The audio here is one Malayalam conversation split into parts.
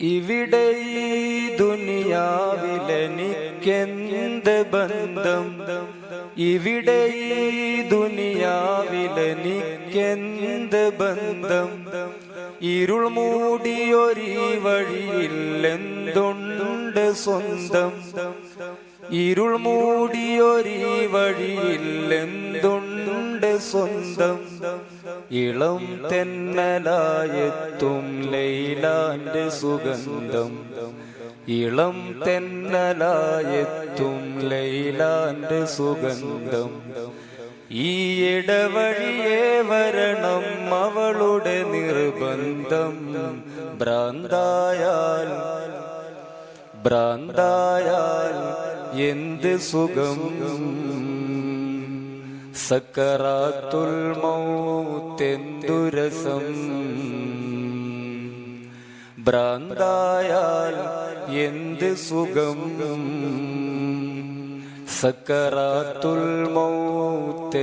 ഇവിടെ ഈ ദുനിയാവിലെനിക്കെന്ത് ബന്ധം? ഇവിടെ ഈ ദുനിയാവിലെനിക്കെന്ത് ബന്ധം? ഇരുൾ മൂടിയൊരീ വഴിയില്ലെന്തുണ്ട് സ്വന്തം? ഇരുൾ മൂടിയൊരീ വഴിയില്ലെന്തുണ്ട് സ്വന്തം? ഇളം തെന്നലായെത്തും ലൈലാന്റെ സുഗന്ധം. ഇളം തെന്നലായെത്തും ലൈലാന്റെ സുഗന്ധം. ഈ ഇടവഴിയെ വരണം അവളുടെ നിർബന്ധം. ഭ്രാന്തായാൽ ഭ്രാന്തായാൽ എന്ത് സുഖം? സക്കറാത്തുൽ മൗത്തെന്തുരസം ഭ്രാന്തായാൽ എന്ത് സുഖം? സക്കറാത്തുൽ മൗത്തെന്തുരസം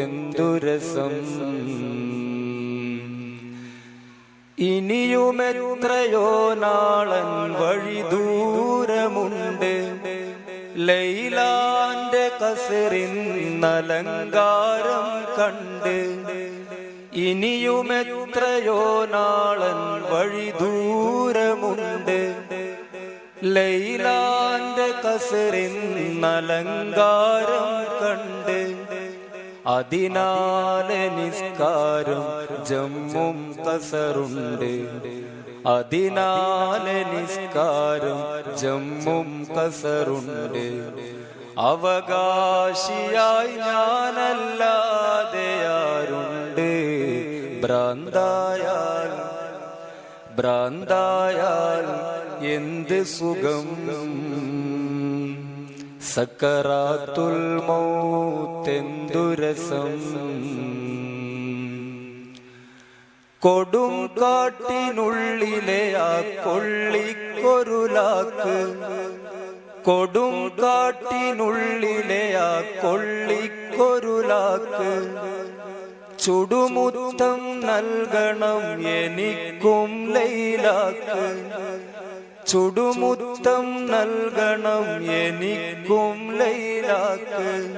ഇനിയുമെത്രയോ നാളൻ വഴി ദൂരമുണ്ട്. ലൈലാന്റെ കസറിന്നലങ്കാരം കണ്ട് ഇനിയുമെത്രയോ നാളൻ വഴി ദൂരമുണ്ട്. ലൈലാന്റെ കസറിന്നലങ്കാരം കണ്ട് അതിനാലെ നിസ്കാരം ജമ്മും കസറുണ്ട്. അതിനാലെ നിസ്കാരം ജമ്മും കസറുണ്ട്. അവകാശിയായി ഞാനല്ലാതെ ആരുണ്ട്? ഭ്രാന്തായാൽ ഭ്രാന്തായാൽ എന്ത് സുഖം? സക്കറാത്തുൽ മൗത്തെന്തുരസം കൊടും കാട്ടിനുള്ളിലെ ആ കൊള്ളിക്കൊരുലാക്ക് കൊടും കാട്ടിനുള്ളിലെ ആ കൊള്ളിക്കൊരുലാക്ക്. ചുടുമുത്തം നൽകണം എനിക്കും ലൈലാക്ക്. ചുടുമുത്തം നൽകണം എനിക്കും ലൈലാക്ക്.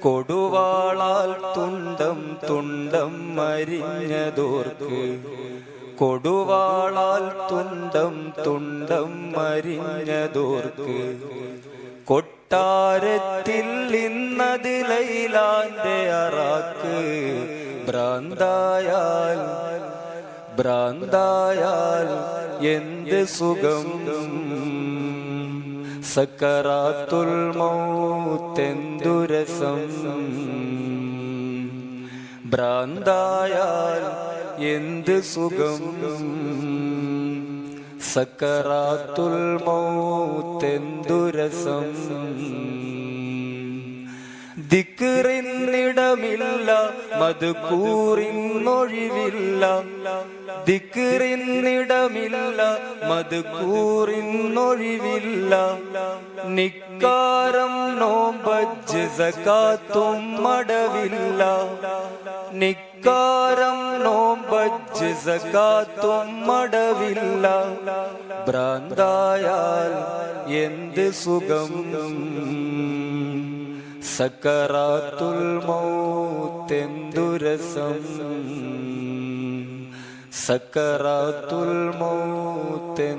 കൊടുവാളാൽ തുണ്ടം തുണ്ടം മരിഞ്ഞതോർക്ക്. കൊടുവാളാൽ തുണ്ടം തുണ്ടം മരിഞ്ഞതോർക്ക്. കൊട്ടാരത്തിൽ ഇന്നത് ലൈലാന്റെ അറാക്ക്. ഭ്രാന്തായാൽ ഭ്രാന്തായാൽ എന്ത് സുഖം? സക്കറാത്തുൽ മൗത്തെന്തുരസം ഭ്രാന്തായാൽ എന്ത് സുഖം? സക്കറാത്തുൽ മൗത്തെന്തുരസം ദിക്കറിന്നിടമില്ല മധുക്കൂറിന്നൊഴിവില്ല. ദിക്കറിന്നിടമില്ല മധുക്കൂറിന്നൊഴിവില്ല. നിക്കാരം നോമ്പജ്ജ് സകാത്തും മടവില്ല. നിക്കാരം നോമ്പജ് സകാത്തും മടവില്ല. ഭ്രാന്തായാൽ എന്ത് സുഖം? സക്കറാത്തുൽ മൗത്തെന്തുരസം സക്കറാത്തുൽ മൗത്തെന്തുരസം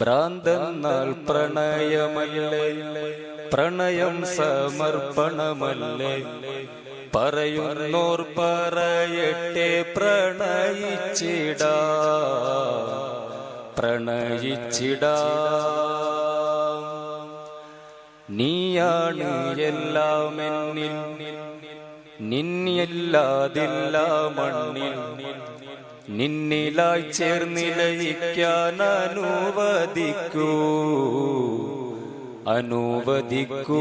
ഭ്രാന്തെന്നാൽ പ്രണയമല്ലേ? പ്രണയം സമർപ്പണമല്ലേ? പറയുന്നോർ പറയട്ടെ പ്രണയിച്ചിടാ. പ്രണയിച്ചിടാ. നീയാണ് എല്ലാം എന്നിൽ. നിന്നില്ലാതില്ല മണ്ണിൽ. നിന്നിലായി ചേർന്നിലയിക്കാൻ അനുവദിക്കൂ. അനുവദിക്കൂ.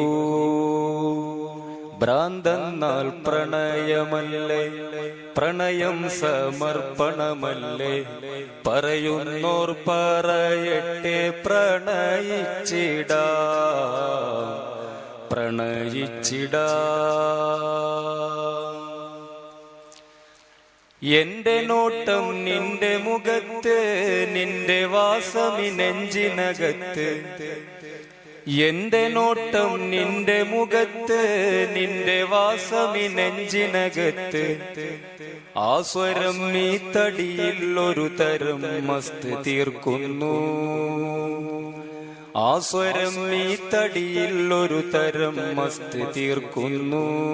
ഭ്രാന്തെന്നാൽ പ്രണയമല്ലേ? പ്രണയം സമർപ്പണമല്ലേ? പറയുന്നോർ പറയട്ടെ പ്രണയിച്ചിടാ. പ്രണയിച്ചിടാ. എന്റെ നോട്ടം നിന്റെ മുഖത്ത് നിന്റെ വാസമി നെഞ്ചിനകത്ത്. എന്റെ നോട്ടം നിന്റെ മുഖത്ത് നിന്റെ വാസമി നെഞ്ചിനകത്ത്. ആ സ്വരം നീ തടിയിൽ ഒരു തരം മസ്ത് തീർക്കുന്നു. ആ സ്വരം നീ തടിയിൽ ഒരു തരം മസ്ത് തീർക്കുന്നു.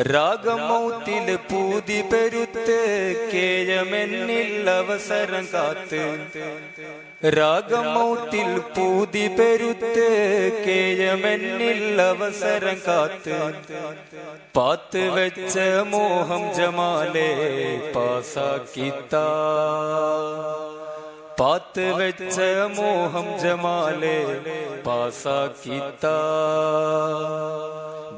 രാഗമൗത്തിൽ പൂതി പെരുത്ത് കേയമെന്നിൽ അവസരം കാത്ത്. രാഗമൗത്തിൽ പൂതി പെരുത്ത് കേയമെന്നിൽ അവസരം കാത്ത്. പാത്ത് വെച്ച മോഹം ജമാലെ പാസാക്കിത്താ. പാത്ത് വെച്ച മോഹം ജമാലെ പാസാക്കിത്ത.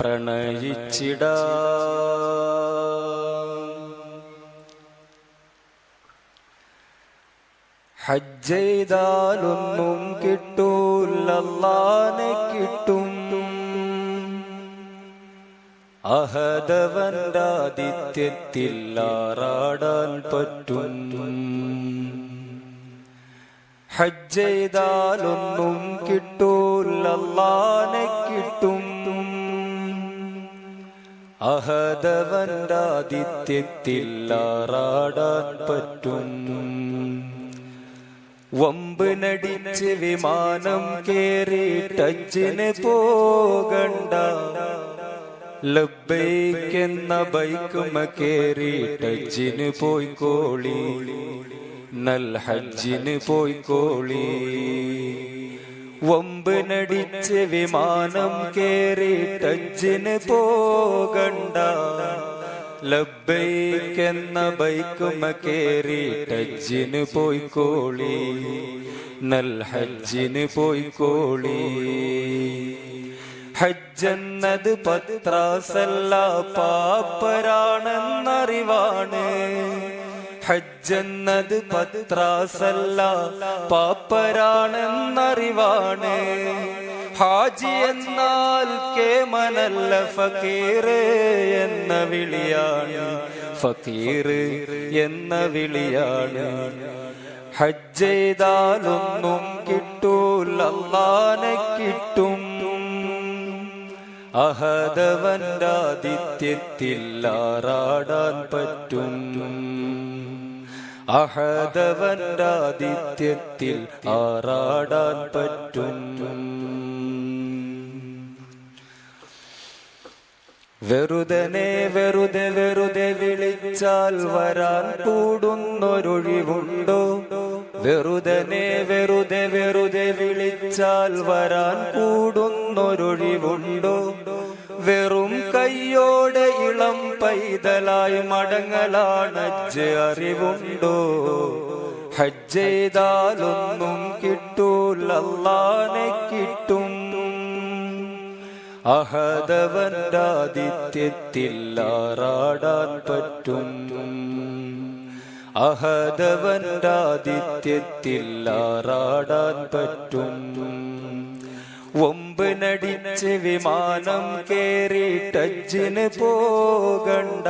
പ്രണയിച്ചിടാ. ഹജ്ജെയ്താലൊന്നും കിട്ടൂല്ലാനെ കിട്ടും. അഹദവന്റെ ആറാടാൻ പറ്റും. ഹജ്ജെയ്താലൊന്നും കിട്ടൂല്ലാനെ കിട്ടും. അഹദവന്റെ ആദിത്യത്തിൽ ആറാടാൻ പറ്റും. വമ്പ് നടിച്ച് വിമാനം കേറി ടച്ചിന് പോകണ്ട. ലബ്ബൈക്കെന്ന ബൈക്കുമ കേറി ടച്ചിന് പോയിക്കോളി. നൽ ഹജ്ജിന് പോയിക്കോളി. വമ്പ് നടിച്ച് വിമാനം കേറി ടച്ചിന് പോകണ്ട. ലബ്ബൈക്കെന്ന ബൈക്കുമ കേറി ടച്ചിന് പോയിക്കോളി. നൽ ഹജ്ജിന് പോയിക്കോളി. ഹജ്ജെന്നത് പത്രാസല്ല പാപ്പരാണെന്നറിവാണ്. ഹജ്ജെന്നത് പത്രാസല്ല പാപ്പരാണെന്നറിവാണ്. ഹാജി എന്നാൽ കേമനല്ല ഫക്കീറ് എന്ന വിളിയാണ്. ഫക്കീറ് എന്ന വിളിയാണ്. ഹജ്ജെയ്താലൊന്നും കിട്ടൂല്ലാനെ കിട്ടും. അഹദവന്റെ ആദിത്യത്തിൽ ആറാടാൻ പറ്റും. അഹദവന്റെ ആദിത്യത്തിൽ ആറാടാൻ പറ്റും. വെറുതനെ വെറുതെ വെറുതെ വിളിച്ചാൽ വരാൻ കൂടുന്നൊരൊഴിവുണ്ടോ? വെറുതനെ വെറുതെ വെറുതെ വിളിച്ചാൽ വരാൻ കൂടുന്നൊരൊഴിവുണ്ടോ? വെറും കയ്യോടെ ഇളം പൈതലായി മടങ്ങലാണ് ഹജ്ജ് അറിവുണ്ടോ? ഹജ്ജ് ചെയ്താലൊന്നും കിട്ടൂലല്ലാനെ കിട്ടും. അഹദവന്റെ ആദിത്യത്തിൽ ആറാടാൻ പറ്റും. അഹദവന്റെ ആദിത്യത്തിൽ ആറാടാൻ പറ്റും. ഒമ്പനടിച്ച് വിമാനം കേറി ടച്ചിന് പോകണ്ട.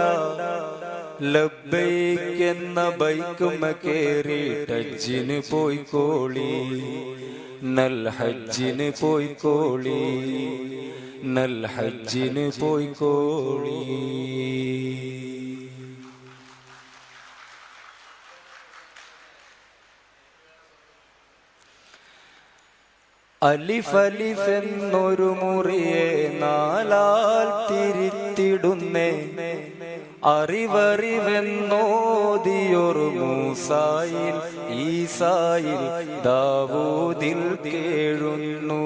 ലബ്ബൈക്കെന്ന ബൈക്കുമ കേറി ടച്ചിന് പോയിക്കോളി. നൽ ഹജ്ജിന് പോയിക്കോളി. നൽ ഹജ്ജിന് പോയിക്കോളി. അലിഫ് അലിഫ് എന്നൊരു മുറിയെ നാലാൽ തിരിത്തിടുന്നേ. അറിവറിവെന്നോതിയൊരു മൂസായിൽ ഈസായിൽ ദാവൂദിൽ കേഴുന്നു.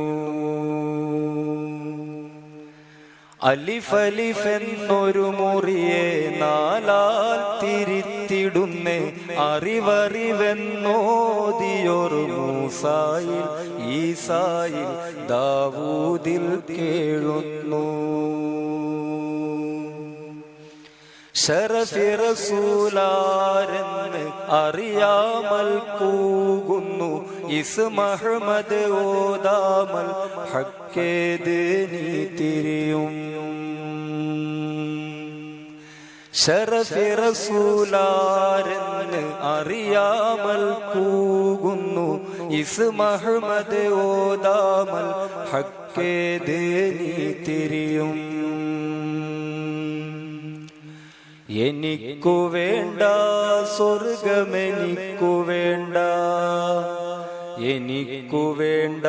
അലിഫ് അലിഫ് എന്നൊരു മുറിയെ നാലാൽ തിരിത്തിടുന്നേ അറിവറിവെന്നോതിയൊരു മൂസായിൽ ഈസായിൽ ദാവൂദിൽ കേഴുന്നു. ഷറഫിറസൂലാരെന്ന് അറിയാമൽ കൂകുന്നു. ഇസ്മഹ്മദ് ഓതാമൽ ഹക്കേത് നീ തിരിയും. ഷറഫിറസൂലാരെന്ന് അറിയാമൽ കൂകുന്നു. ഇസ്മഹ്മദ് ഓതാമൽ ഓദാമൽ നീ തിരിയും. എനിക്കു വേണ്ട സ്വർഗമെനിക്കു വേണ്ട. എനിക്കു വേണ്ട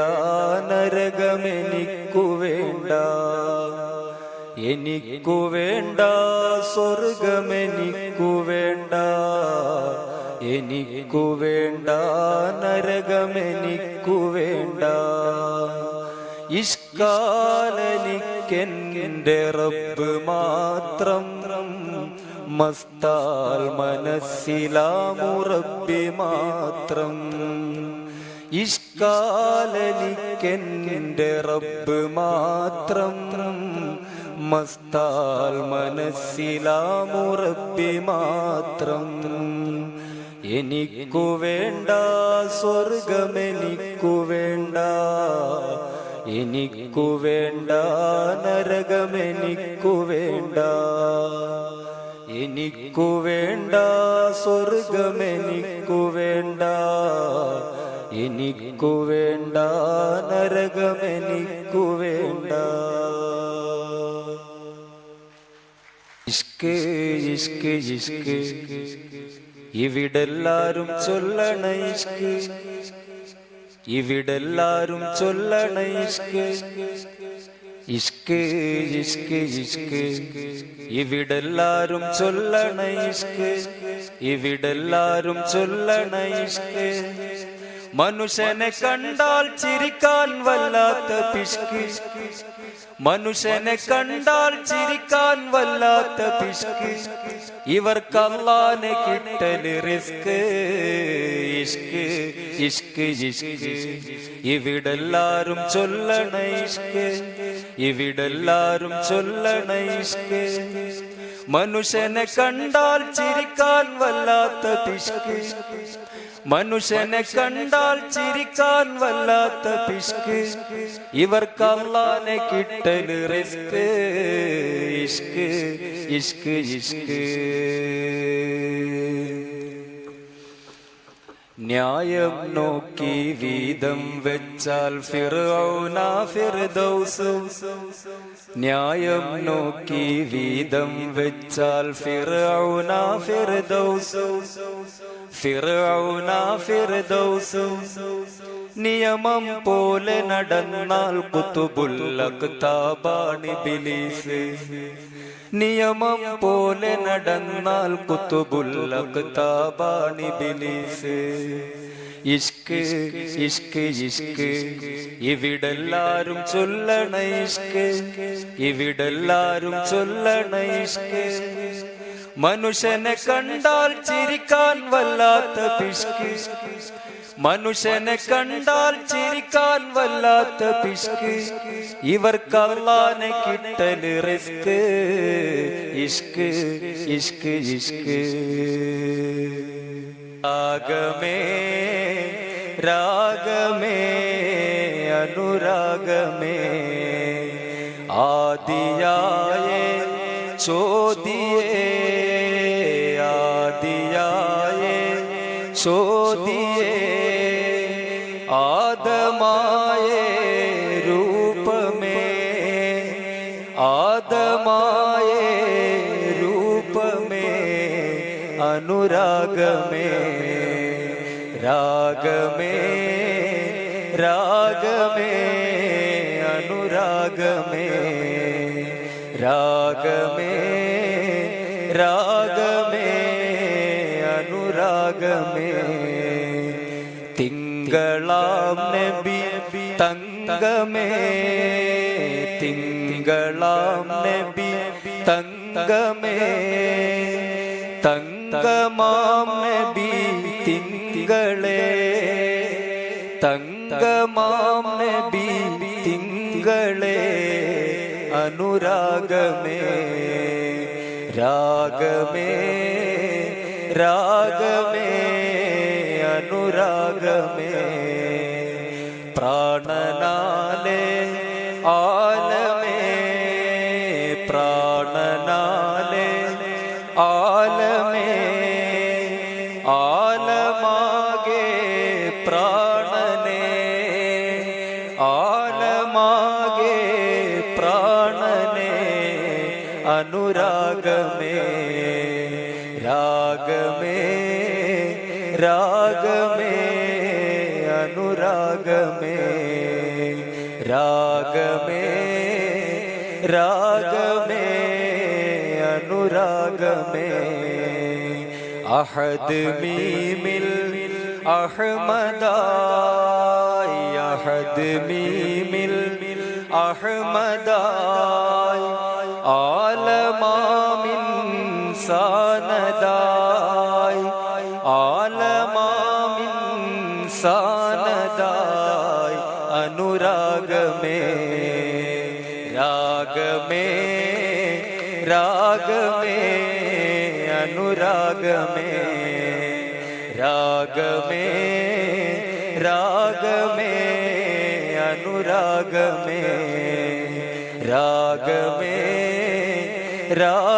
നരകമെനിക്കു വേണ്ട. എനിക്കു വേണ്ട സ്വർഗമെനിക്കു വേണ്ട. എനിക്കു വേണ്ട നരകമെനിക്കു വേണ്ട. ഇഷ്കാലെനിക്കെന്റെ റബ്ബ് മാത്രം മസ്താൽ മനസ്സിലാമുറപ്പി മാത്രം. ഇഷ്കാലെനിക്കെന്റെ റബ്ബ് മാത്രം മസ്താൽ മനസ്സിലാമുറപ്പി മാത്രം. എനിക്കു വേണ്ട സ്വർഗമെനിക്കു വേണ്ട. എനിക്കു വേണ്ട നരകമെനിക്കു വേണ്ട. എനിക്കു വേണ്ട സ്വർഗമെനിക്കു വേണ്ട. എനിക്കു വേണ്ട നരകമെനിക്കു ഇഷ്ക് ഇഷ്ക് ഇഷ്ക് ഇവിടെല്ലാരും ചൊല്ലണ ഇഷ്ക് ഇവിടെല്ലാരും ചൊല്ലണ ഇഷ്ക് ഇഷ്ക് ഇഷ്ക് ഇഷ്ക് ഇവിടെല്ലാരും ചൊല്ലണ ഇഷ്ക് ഇവിടെല്ലാരും ചൊല്ലണ ഇഷ്ക് മനുഷ്യനെ കണ്ടാൽ ചിരിക്കാൻ വല്ലാത്ത പിഷ്ക് മനുഷ്യനെ കണ്ടാൽ ചിരിക്കാൻ വല്ലാത്ത പിഷ്ക് ഇവർക്ക് അള്ളാനെ കിട്ടൽ റിസ്ക് ഇഷ്ക് ഇഷ്ക് ഇഷ്ക്. ഇവിടെല്ലാരും ചൊല്ലണ ഇഷ്ക്. ഇവിടെല്ലാരും ചൊല്ലണ ഇഷ്ക്. മനുഷ്യനെ കണ്ടാൽ ചിരിക്കാൻ വല്ലാത്ത പിഷ്ക് മനുഷ്യനെ കണ്ടാൽ ചിരിക്കാൻ വല്ലാത്ത പിഷ്ക് ഇവർക്ക് അള്ളാനെ കിട്ടൽ റിസ്ക്. ഇഷ്ക് ഇഷ്ക് ഇഷ്ക്. ന്യായം നോക്കി വീതം വെച്ചാൽ ഫിർദൗസ്. ന്യായം നോക്കി വീതം വെച്ചാൽ ഫിർദൗസ്. ഫിർഔന ഫിർദൗസും. നിയമം പോലെ നടന്നാൽ കുത്തുബുല്ലക്താബാണി ബിലീസ് നിയമം പോലെ നടന്നാൽ കുത്തുബുല്ലക്താബാണി ബിലീസ് ഇഷ്ക് ഇഷ്ക് ഇഷ്ക്. ഇവിടെല്ലാരും ചൊല്ലണ ഇഷ്ക്. ഇവിടെല്ലാരും ചൊല്ലണ ഇഷ്ക്. മനുഷ്യനെ കണ്ടാൽ ചിരിക്കാൻ വല്ലാത്ത പിഷ്ക് മനുഷ്യനെ കണ്ടാൽ ചിരിക്കാൻ വല്ലാത്ത പിഷ്ക് ഇവർക്കല്ലാനെ കിട്ടൽ റിസ്ക്. ഇഷ്ക് ഇഷ്ക് ഇഷ്ക്. രാഗമേ രാഗമേ അനു അനുരാഗമേ. ആദിയായേ ചോദിയേ അനുരാഗമേ രാഗമേ രാഗമേ അനുരാഗമേ രാഗമേ രാഗമേ അനുരാഗമേ. തിങ്കളാം നബി തങ്കമേ തിങ്കളാം നബി തങ്കമേ തങ്കമാം നബി തിങ്കളേ. തങ്കമാം നബി തിങ്കളേ. അനുരാഗമേ രാഗമേ രാഗമേ അനുരാഗമേ. പ്രാണനാലേ രാഗമേ രാഗമേ അനുരാഗമേ രാഗമേ രാഗമേ അനുരാഗമേ അഹദ് മീമിൽ അഹ്മദായി അഹദ് മീമിൽ അഹ്മദായി ആലമാമിൻ സാനദായി ആലമാമിൻ സാനദായി അനുരാഗമേ രാഗമേ രാഗമേ അനുരാഗമേ രാഗമേ രാഗമേ അനുരാഗമേ രാഗമേ രാഗ